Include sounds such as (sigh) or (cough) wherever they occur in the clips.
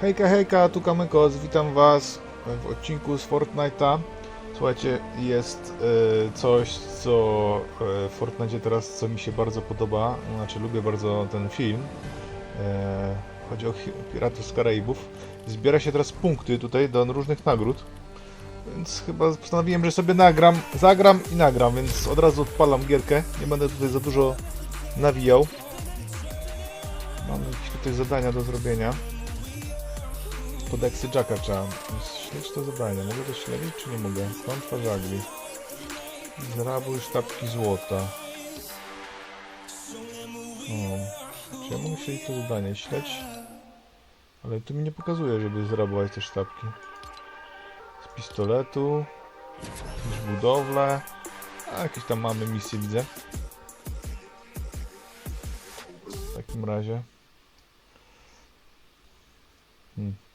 Hejka, hejka, tu Kamykos, witam was w odcinku z Fortnite'a. Słuchajcie, jest e, coś, co e, w Fortnite teraz, co mi się bardzo podoba, znaczy lubię bardzo ten film. E, chodzi o Piratów z Karaibów. Zbiera się teraz punkty tutaj do różnych nagród, więc chyba postanowiłem, że sobie nagram, zagram i nagram, więc od razu odpalam gierkę. Nie będę tutaj za dużo nawijał. Mamy jakieś tutaj zadania do zrobienia. Kodeksy Jacka trzeba śledzić to zadanie. Mogę to śledzić, czy nie mogę? Klątwa żagli. Zrabuj sztabki złota. O. Czy ja mogę śledzić to zadanie? Śledź. Ale tu mi nie pokazuje, żeby zrabować te sztabki. Z pistoletu. Niż budowlę. A jakieś tam mamy misje, widzę. W takim razie. Hmm.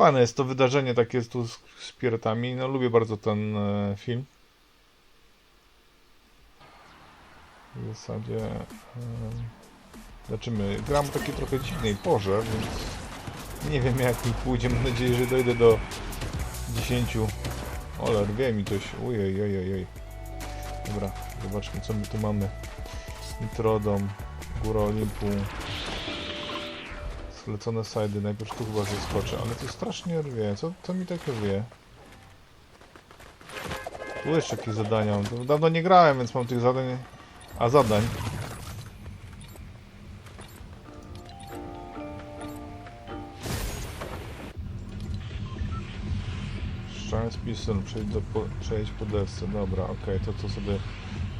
Fajne jest to wydarzenie takie tu z, z piratami. No lubię bardzo ten e, film. W zasadzie e, zobaczymy. Gram w takiej trochę dziwnej porze, więc nie wiem jak mi pójdzie. Mam nadzieję, że dojdę do 10. Ole, rwie mi coś. Ujej, ojej, ojej. Dobra, zobaczmy co my tu mamy. Nitrodom, Góra Olimpu. Zlecone sajdy, najpierw tu chyba zeskoczę, ale to strasznie rwie. Co, co mi tak rwie? Tu jeszcze jakieś zadania dawno nie grałem, więc mam tych zadań... A zadań? Szczęść pisem, przejdź, do, po, przejdź po desce. Dobra, okej, to co sobie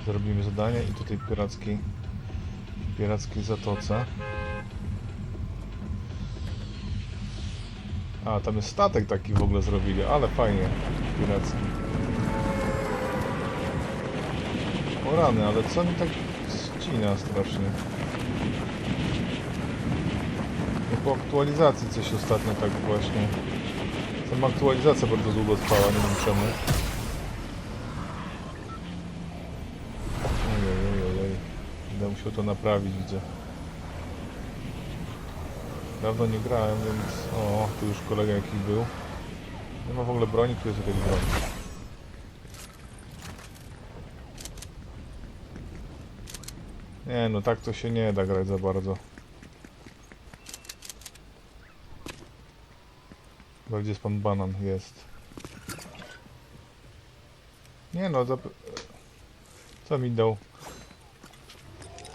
zrobimy zadanie i tutaj piracki pirackiej zatoce. A, tam jest statek taki w ogóle zrobili, ale fajnie. Piracki. O rany, ale co mi tak ścina strasznie? No po aktualizacji coś ostatnio tak właśnie. Sama aktualizacja bardzo długo trwała, nie wiem czemu. Ojej, ojej, ojej. Będę musiał to naprawić, widzę. Dawno nie grałem, więc... O, tu już kolega jakiś był. Nie ma w ogóle broni, tu jest jakaś broń. Nie no, tak to się nie da grać za bardzo. Gdzie jest pan banan? Jest. Nie no, zap... Co mi dał?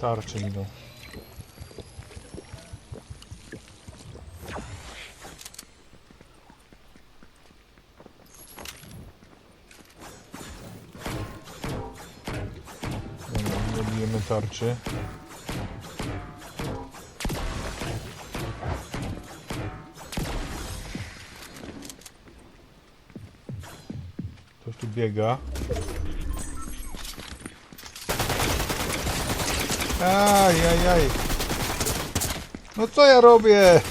Tarczy mi dał. Tarczy. Ktoś tu biega. Aj, aj, aj. No co ja robię?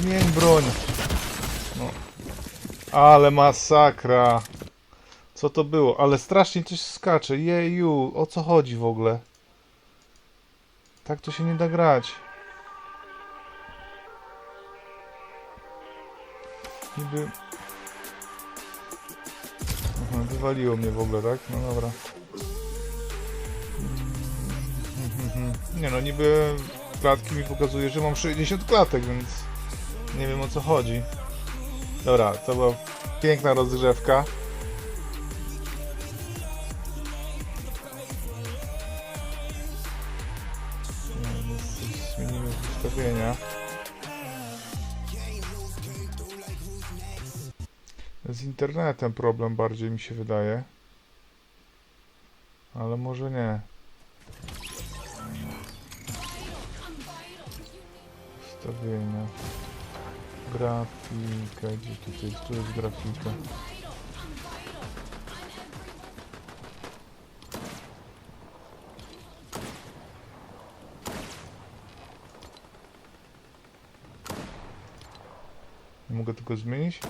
Zmień broń. No. Ale masakra. Co to było? Ale strasznie coś skacze. Jeju, o co chodzi w ogóle? Tak to się nie da grać. Niby... Aha, wywaliło mnie w ogóle, tak? No dobra. Nie no, niby klatki mi pokazuje, że mam 60 klatek, więc nie wiem o co chodzi. Dobra, to była piękna rozgrzewka. Ustawienia. Z internetem problem bardziej mi się wydaje. Ale może nie. Ustawienia. Grafika. Gdzie tutaj? Tu jest grafika. Nie mogę tylko zmienić?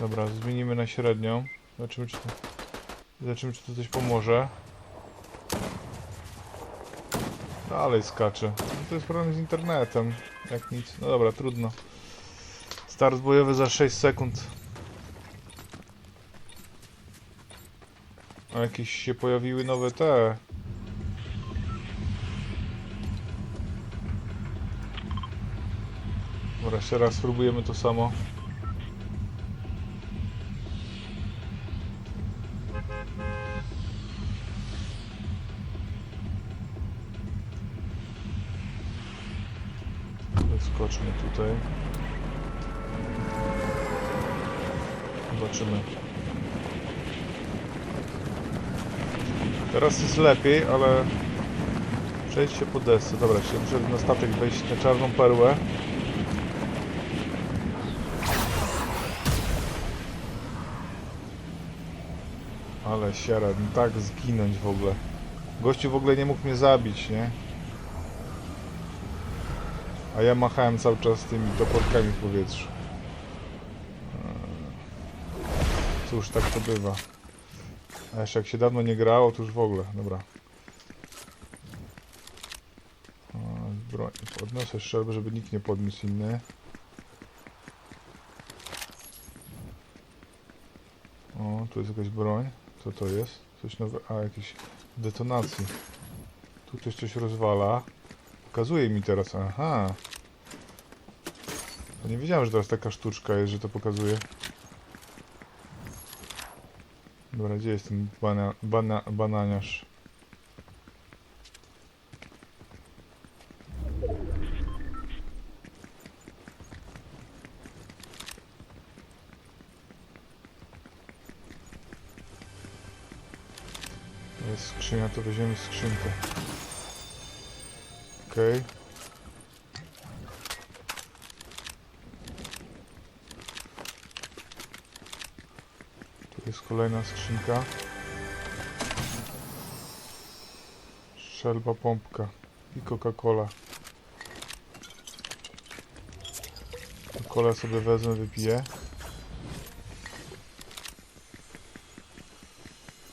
Dobra, zmienimy na średnią. Zobaczymy czy to, zobaczymy, czy to coś pomoże. Dalej skacze. to jest problem z internetem. Jak nic. No dobra, trudno. Start bojowy za 6 sekund. A jakieś się pojawiły nowe te. Dobra, jeszcze raz spróbujemy to samo. Skoczmy tutaj. Zobaczymy. Teraz jest lepiej, ale przejdź się po desce. Dobra, się muszę na statek wejść na czarną perłę. Ale siara, no tak zginąć w ogóle. Gościu w ogóle nie mógł mnie zabić, nie? A ja machałem cały czas tymi toporkami w powietrzu. Eee, Cóż, tak to bywa. A jeszcze jak się dawno nie grało, to już w ogóle. Dobra. O, broń. Podniosę strzelbę, żeby nikt nie podniósł inny. O, tu jest jakaś broń. Co to jest? Coś nowe. A, jakieś detonacji. Tu ktoś coś rozwala. Pokazuje mi teraz. Aha. To nie wiedziałem, że teraz taka sztuczka jest, że to pokazuje. Dobra, gdzie jest ten bana, bana, bananiarz? Jest skrzynia, to weźmiemy skrzynkę. Okej. Tu jest kolejna skrzynka. Szelba pompka i Coca-Cola. Cola sobie wezmę, wypiję.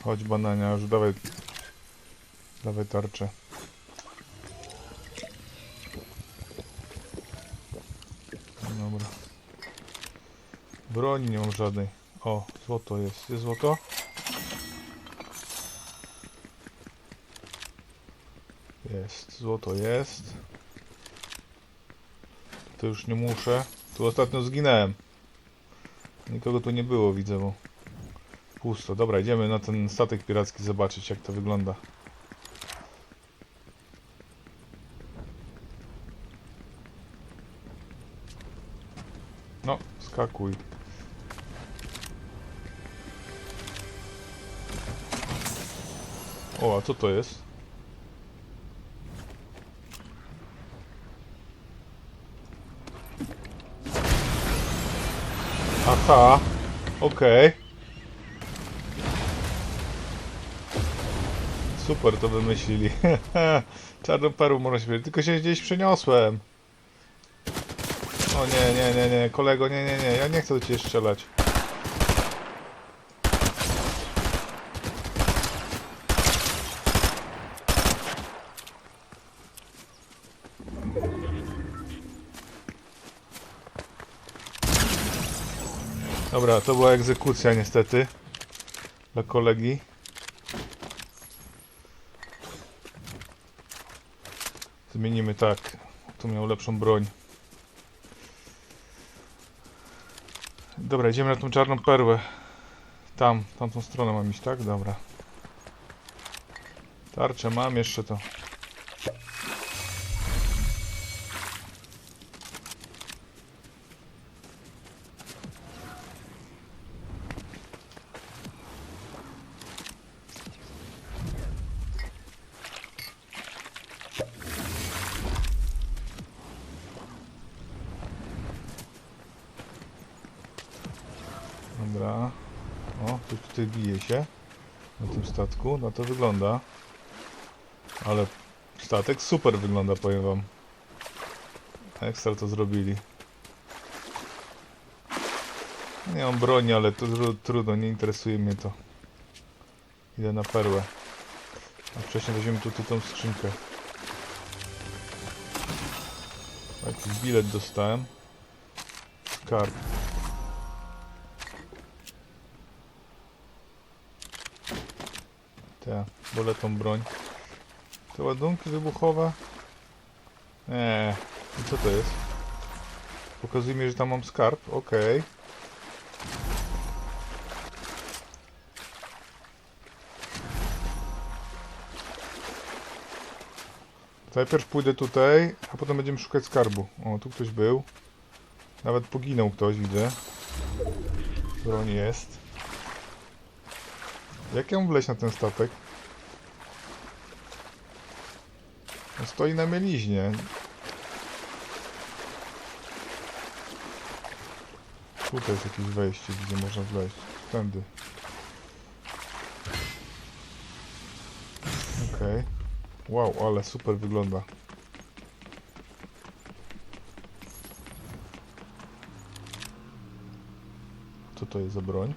Chodź banania, już dawaj. Dawaj tarczę. Dobra. Broni nie mam żadnej. O, złoto jest. Jest złoto? Jest, złoto jest. To już nie muszę. Tu ostatnio zginąłem. Nikogo tu nie było, widzę, bo pusto. Dobra, idziemy na ten statek piracki zobaczyć, jak to wygląda. No, skakuj. O, a co to jest? Aha, okej. Super to wymyślili. (laughs) Czarną perłą można się. Tylko się gdzieś przeniosłem. O nie, nie, nie, nie, kolego, nie, nie, nie, ja nie chcę do ciebie strzelać. Dobra, to była egzekucja niestety. Dla kolegi. Zmienimy tak. Tu miał lepszą broń. Dobra, idziemy na tą czarną perłę. Tam, tamtą stronę mam iść, tak? Dobra. Tarczę mam jeszcze to. Tu tutaj bije się. Na tym statku. No to wygląda. Ale statek super wygląda, powiem wam. Ekstra to zrobili. Nie mam broni, ale to tru- trudno, nie interesuje mnie to. Idę na perłę. A wcześniej weźmiemy tu, tu tą skrzynkę. Jakiś bilet dostałem. Skarb. Te, wolę tą broń. Te ładunki wybuchowe? Nie. I co to jest? Pokazuje mi, że tam mam skarb. Okej. Najpierw pójdę tutaj, a potem będziemy szukać skarbu. O, tu ktoś był. Nawet poginął ktoś, widzę. Broń jest. Jak ja mam wleźć na ten statek? No stoi na mieliźnie. Tutaj jest jakieś wejście, gdzie można wleźć. Tędy. Okej. Wow, ale super wygląda. Co to jest za broń?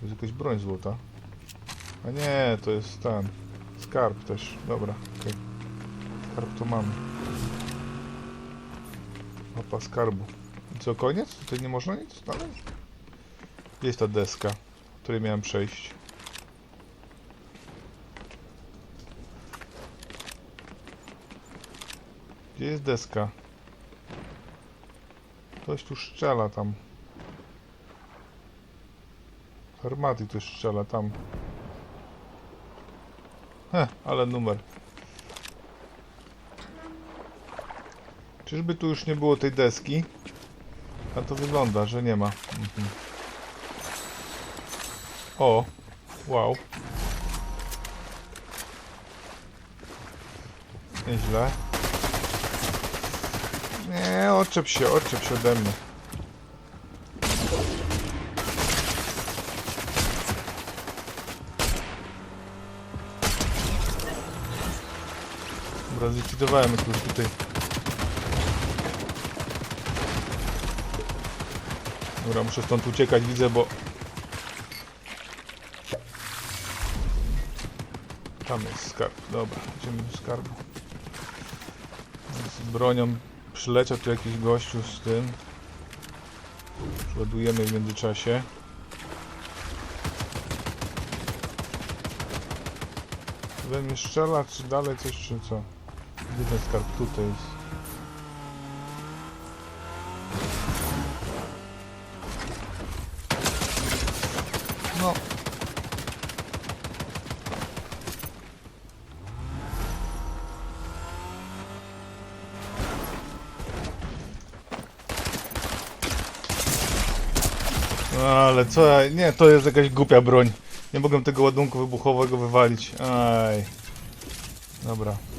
To jest jakaś broń złota. A nie, to jest ten. Skarb też. Dobra, okej. Skarb to mamy. Mapa skarbu. I co, koniec? Tutaj nie można nic dalej? Gdzie jest ta deska, której miałem przejść? Gdzie jest deska? Ktoś tu strzela tam. Armaty ktoś strzela tam. Heh, ale numer. Czyżby tu już nie było tej deski? A to wygląda, że nie ma. Mhm. O! Wow. Nieźle. Nie, oczep się, oczep się ode mnie. Dobra, zlikwidowałem jakąś tutaj. Dobra, muszę stąd uciekać, widzę, bo... Tam jest skarb. Dobra, idziemy do skarbu. Z bronią przyleciał tu jakiś gościu z tym. Ładujemy w międzyczasie. We mnie strzela, czy dalej coś, czy co? Gdzie ten skarb? Tutaj jest. No, ale co ja... Nie, to jest jakaś głupia broń. Nie mogłem tego ładunku wybuchowego wywalić. Aj. Dobra.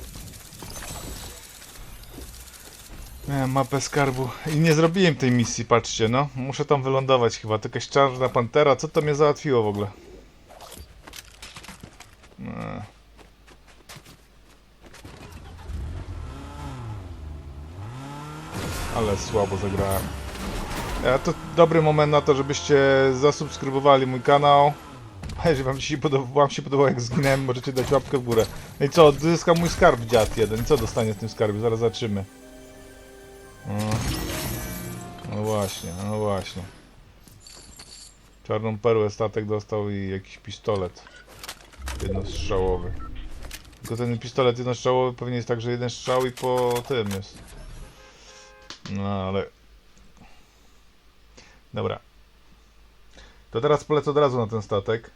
Miałem mapę skarbu i nie zrobiłem tej misji, patrzcie, no. Muszę tam wylądować chyba. To jakaś czarna pantera. Co to mnie załatwiło w ogóle? Eee. Ale słabo zagrałem. E, to dobry moment na to, żebyście zasubskrybowali mój kanał. (laughs) A jeżeli wam się, podoba, wam się podobało jak zginąłem, możecie dać łapkę w górę. No i co, odzyskam mój skarb dziad jeden. Co dostanie w tym skarbie? Zaraz zobaczymy. No, no właśnie, no właśnie. Czarną perłę statek dostał i jakiś pistolet. Jednostrzałowy. Tylko ten pistolet jednostrzałowy pewnie jest tak, że jeden strzał i po tym jest. No ale... Dobra. To teraz polecę od razu na ten statek.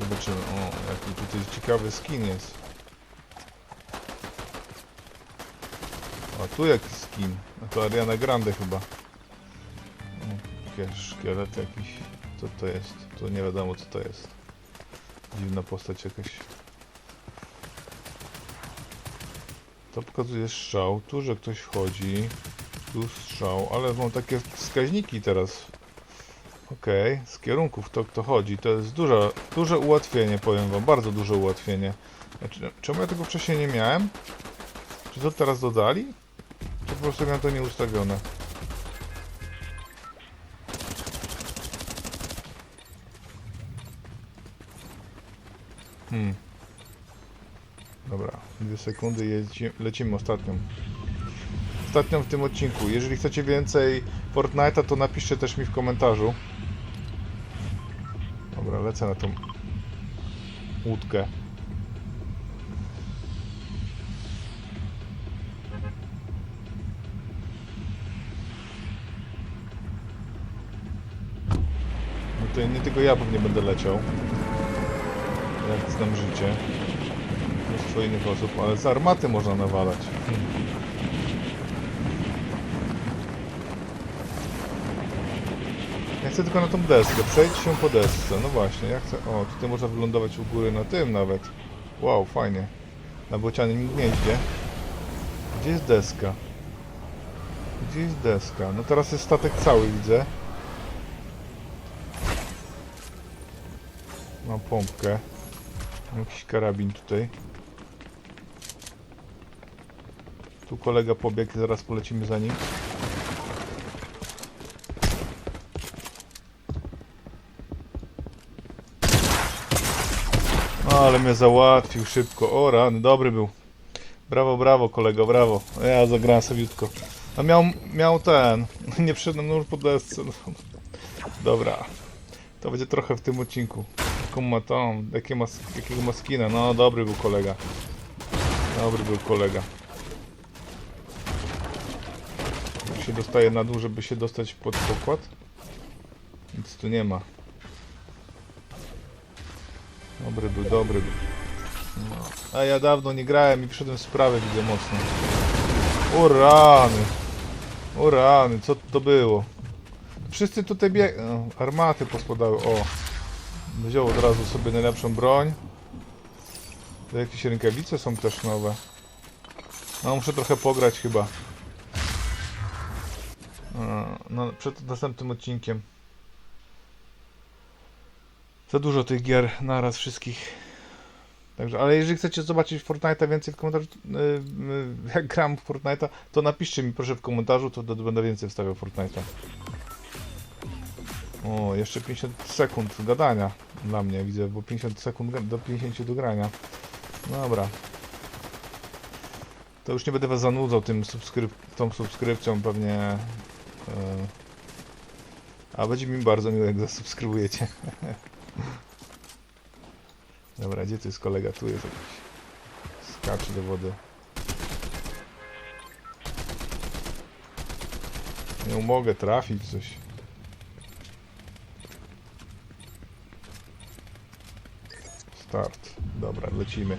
Zobaczymy. O, tutaj ciekawy skin jest. A tu jaki skin? A to Ariana Grande chyba. Jakiś szkielet jakiś. Co to jest? To nie wiadomo co to jest. Dziwna postać jakaś. To pokazuje strzał. Tu, że ktoś chodzi. Tu strzał, ale mam takie wskaźniki teraz. Okej, okay. z kierunków to kto chodzi. To jest duże, duże ułatwienie, powiem wam, bardzo duże ułatwienie. Znaczy, no, czemu ja tego wcześniej nie miałem? Czy to teraz dodali? Czy po prostu miałem to nieustawione? Hmm. Dobra, dwie sekundy jedzie, lecimy ostatnią. Ostatnią w tym odcinku. Jeżeli chcecie więcej Fortnite'a, to napiszcie też mi w komentarzu. Lecę na tą łódkę. No to nie tylko ja pewnie będę leciał. Jak znam życie. Mnóstwo innych osób, ale z armaty można nawalać. Ja chcę tylko na tą deskę, przejdź się po desce. No właśnie, ja chcę... O, tutaj można wylądować u góry na tym nawet. Wow, fajnie. Na bocianym gnieździe. Gdzie jest deska? Gdzie jest deska? No teraz jest statek cały, widzę. Mam pompkę. Mam jakiś karabin tutaj. Tu kolega pobiegł, zaraz polecimy za nim. Ale mnie załatwił szybko. O, rany, dobry był. Brawo, brawo, kolego, brawo. Ja zagrałem sabiutko. A miał, miał ten. (laughs) Nie przyszedłem nóż po desce. No. (laughs) Dobra. To będzie trochę w tym odcinku. Jaką ma tą, jakie jakiego ma skina. No, dobry był kolega. Dobry był kolega. Tu się dostaje na dół, żeby się dostać pod pokład. Nic tu nie ma. Dobry był, dobry był. No. A ja dawno nie grałem i przyszedłem w sprawę, widzę mocno. O rany. O rany, co to było? Wszyscy tutaj bieg... No, armaty pospadały, o. Wziął od razu sobie najlepszą broń. To jakieś rękawice są też nowe. No muszę trochę pograć chyba. A, No, przed następnym odcinkiem. Za dużo tych gier naraz wszystkich. Także, ale jeżeli chcecie zobaczyć Fortnite'a więcej w komentarzu, yy, yy, jak gram w Fortnite'a, to napiszcie mi proszę w komentarzu, to będę więcej wstawiał Fortnite'a. O, jeszcze 50 sekund gadania dla mnie widzę, bo 50 sekund do 50 do grania. Dobra. To już nie będę was zanudzał tym subskryp tą subskrypcją pewnie. Yy. A będzie mi bardzo miło jak zasubskrybujecie. (laughs) Dobra, gdzie tu jest kolega? Tu jest jakiś. Skacze do wody. Nie mogę trafić coś. Start. Dobra, lecimy.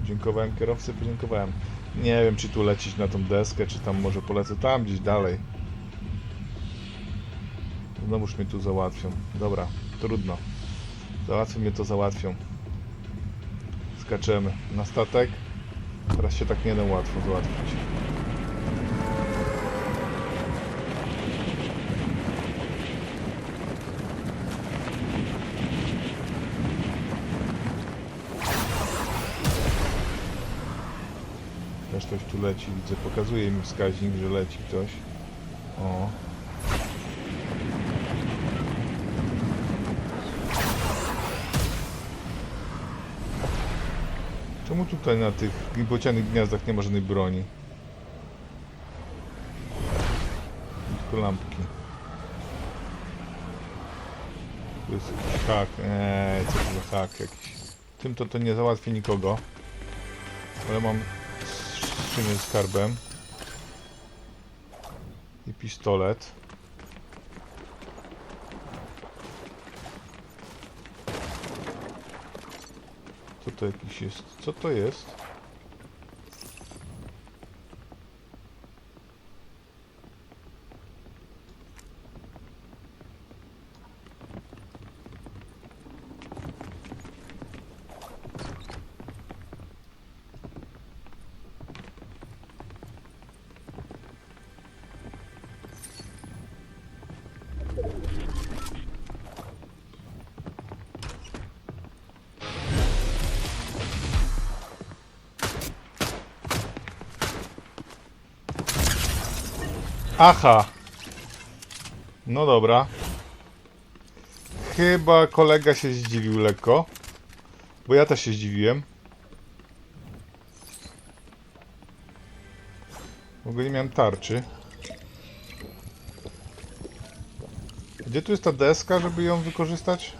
Podziękowałem kierowcy, podziękowałem. Nie wiem, czy tu lecieć na tą deskę, czy tam może polecę tam gdzieś dalej. Znowuż mnie tu załatwią. Dobra, trudno. Załatwią mnie to załatwią. Skaczemy na statek. Teraz się tak nie da łatwo załatwić. Też ktoś tu leci, widzę. Pokazuje mi wskaźnik, że leci ktoś. O. tutaj na tych bocianych gniazdach nie ma żadnej broni? Tylko lampki. Tu jest hak. Eee, co to za hak jakiś. Tym to to nie załatwi nikogo. Ale mam skrzynię z skarbem. I pistolet. Jakiś jest? Co to jest? Aha! No dobra. chyba kolega się zdziwił lekko. Bo ja też się zdziwiłem. W ogóle nie miałem tarczy. Gdzie tu jest ta deska, żeby ją wykorzystać?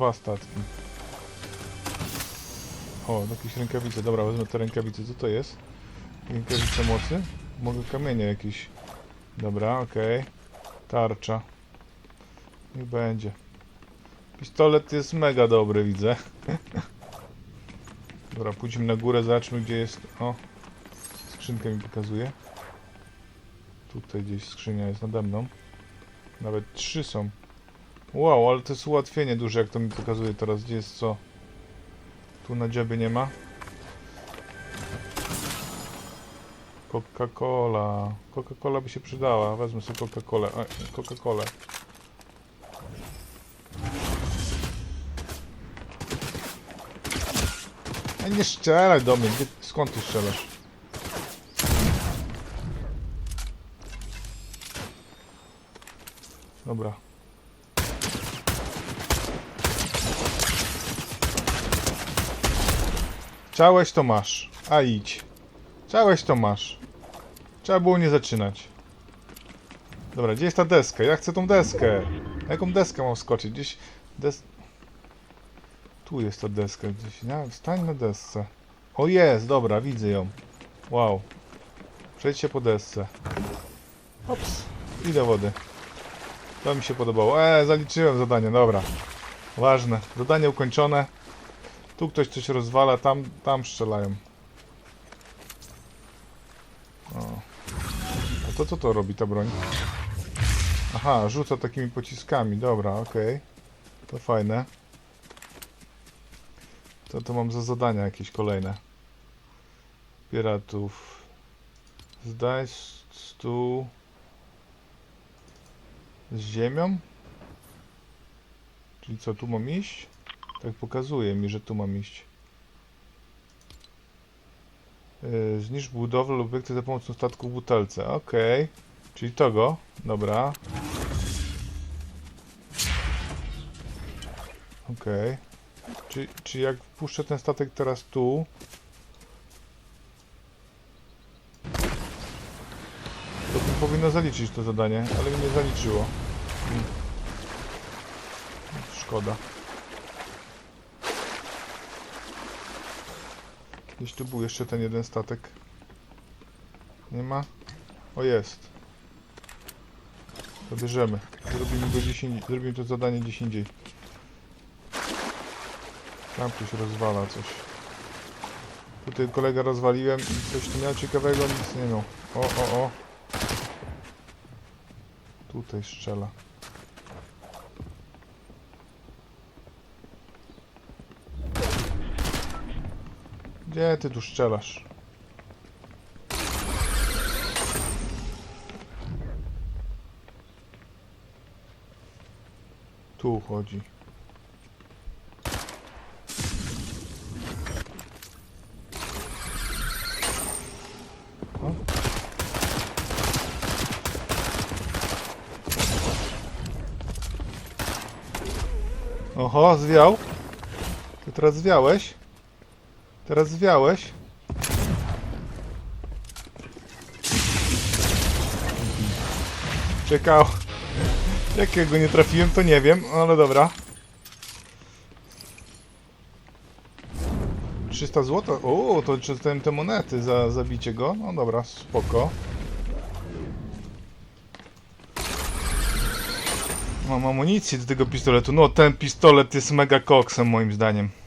Dwa statki. O, jakieś rękawice. Dobra, wezmę te rękawice. Co to jest? Rękawice mocy? Mogę kamienie jakieś. Dobra, okej. Tarcza. Niech będzie. Pistolet jest mega dobry, widzę. (laughs) Dobra, pójdźmy na górę, zobaczmy gdzie jest. O, skrzynkę mi pokazuje. Tutaj gdzieś skrzynia jest nade mną. Nawet trzy są. Wow, ale to jest ułatwienie duże, jak to mi pokazuje teraz, gdzie jest co. Tu na dzieby nie ma. Coca-Cola. Coca-Cola by się przydała. Wezmę sobie Coca-Colę. Coca-Colę. Nie strzelaj do mnie. Gdzie, skąd ty strzelasz? Dobra. Chciałeś to masz. A idź. Chciałeś to masz. Trzeba było nie zaczynać. Dobra, gdzie jest ta deska? Ja chcę tą deskę. Na jaką deskę mam skoczyć? Gdzieś... Des... Tu jest ta deska gdzieś. Nie? Stań na desce. O jest, dobra, widzę ją. Wow. Przejdź się po desce. Ops. I do wody. To mi się podobało. Eee, zaliczyłem zadanie, dobra. Ważne. Zadanie ukończone. Tu ktoś coś rozwala, tam, tam strzelają. O. A to co to robi ta broń? Aha, rzuca takimi pociskami, dobra, okej. To fajne. To to mam za zadania jakieś kolejne. Piratów. Zdaj stół z ziemią? Czyli co, tu mam iść? Tak pokazuje mi, że tu mam iść. Yy, zniszcz budowlę lub obiekty za pomocą statku w butelce. Okej. Czyli tego. Dobra. Okej. Czy, czy jak wpuszczę ten statek teraz tu... To mi powinno zaliczyć to zadanie, ale mi nie zaliczyło. Hmm. Szkoda. Gdzieś tu był jeszcze ten jeden statek. Nie ma? O jest. To bierzemy. Zrobimy. Zrobimy to zadanie gdzieś indziej. Tam ktoś rozwala coś. Tutaj kolega rozwaliłem i coś tu miał ciekawego, nic nie miał. O, o, o. Tutaj strzela. Gdzie ty tu strzelasz? Tu chodzi. O. Oho, zwiał. Ty teraz zwiałeś? Teraz zwiałeś. Czekał. Jak ja go nie trafiłem, to nie wiem, ale dobra. 300 zł? O, to czytałem te monety za zabicie go. No dobra, spoko. Mam amunicję do tego pistoletu. No, ten pistolet jest mega koksem moim zdaniem.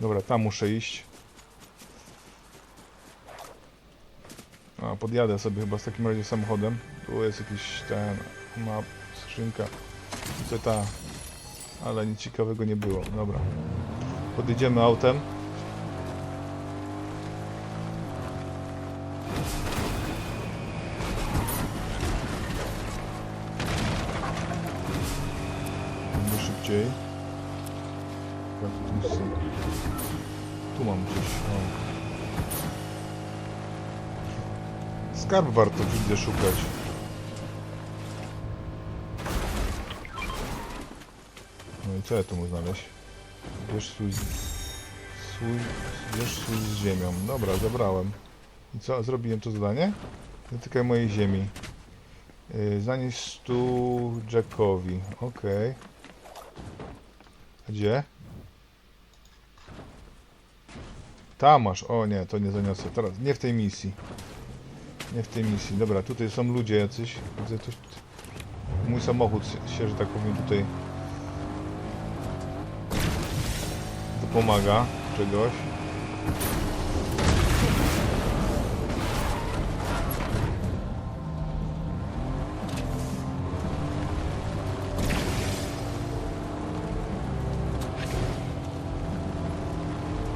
Dobra, tam muszę iść. A, podjadę sobie chyba w takim razie samochodem. Tu jest jakiś ten map, skrzynka. To ta. Ale nic ciekawego nie było. Dobra. Podjedziemy autem. szybciej. Skarb warto widzę szukać. No i co ja tu mógł znaleźć? Bierz swój... swój... Bierz swój z ziemią. Dobra, zabrałem. I co? Zrobiłem to zadanie? Dotykaj mojej ziemi. Yy, zanieś tu Jackowi. Okej. A Gdzie? Tam masz. O nie, to nie zaniosę. Teraz nie w tej misji. Nie w tej misji. Dobra, tutaj są ludzie jacyś. Widzę coś. Mój samochód się- że tak powiem, tutaj dopomaga czegoś.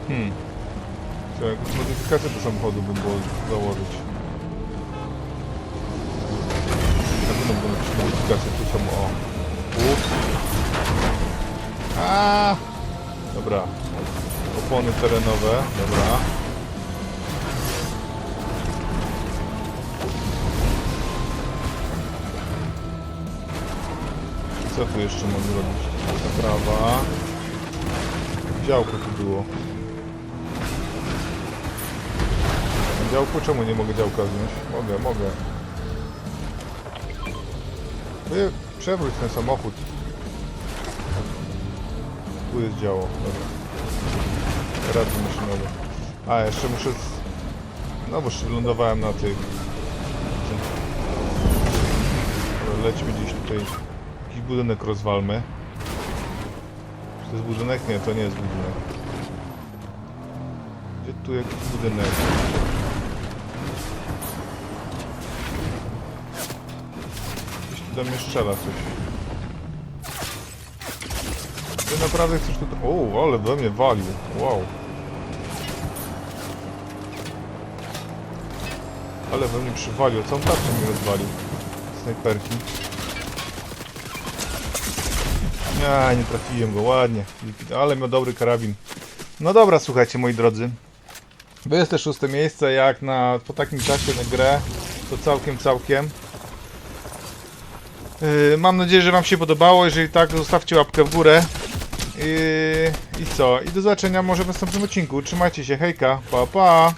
Hmm. Co, jakąś modyfikację do samochodu bym było założyć. Na pewno będą jakieś modyfikacje, tu są o... Ups. A, Dobra. Opony terenowe, dobra. Co tu jeszcze mam zrobić? Naprawa. Działko tu było. Działko? Czemu nie mogę działka wziąć? Mogę, mogę. Wy przewróć ten samochód. Tu jest działo, dobra. Maszynowy. A, jeszcze muszę... Z... No bo jeszcze lądowałem na tych... Lećmy gdzieś tutaj. Jakiś budynek rozwalmy. Czy to jest budynek? Nie, to nie jest budynek. Gdzie tu jakiś budynek? Do mnie strzela coś. Ty naprawdę chcesz tutaj... O, ale we mnie walił. Wow. Ale we mnie przywalił. Całą tarczę mi rozwalił. Snajperki. Nie, nie trafiłem go. Ładnie. Ale miał dobry karabin. No dobra, słuchajcie, moi drodzy. 26 miejsce, jak na, po takim czasie na grę, to całkiem, całkiem. Yy, mam nadzieję, że Wam się podobało. Jeżeli tak, zostawcie łapkę w górę. Yy, I co? I do zobaczenia może w następnym odcinku. Trzymajcie się, hejka, pa pa!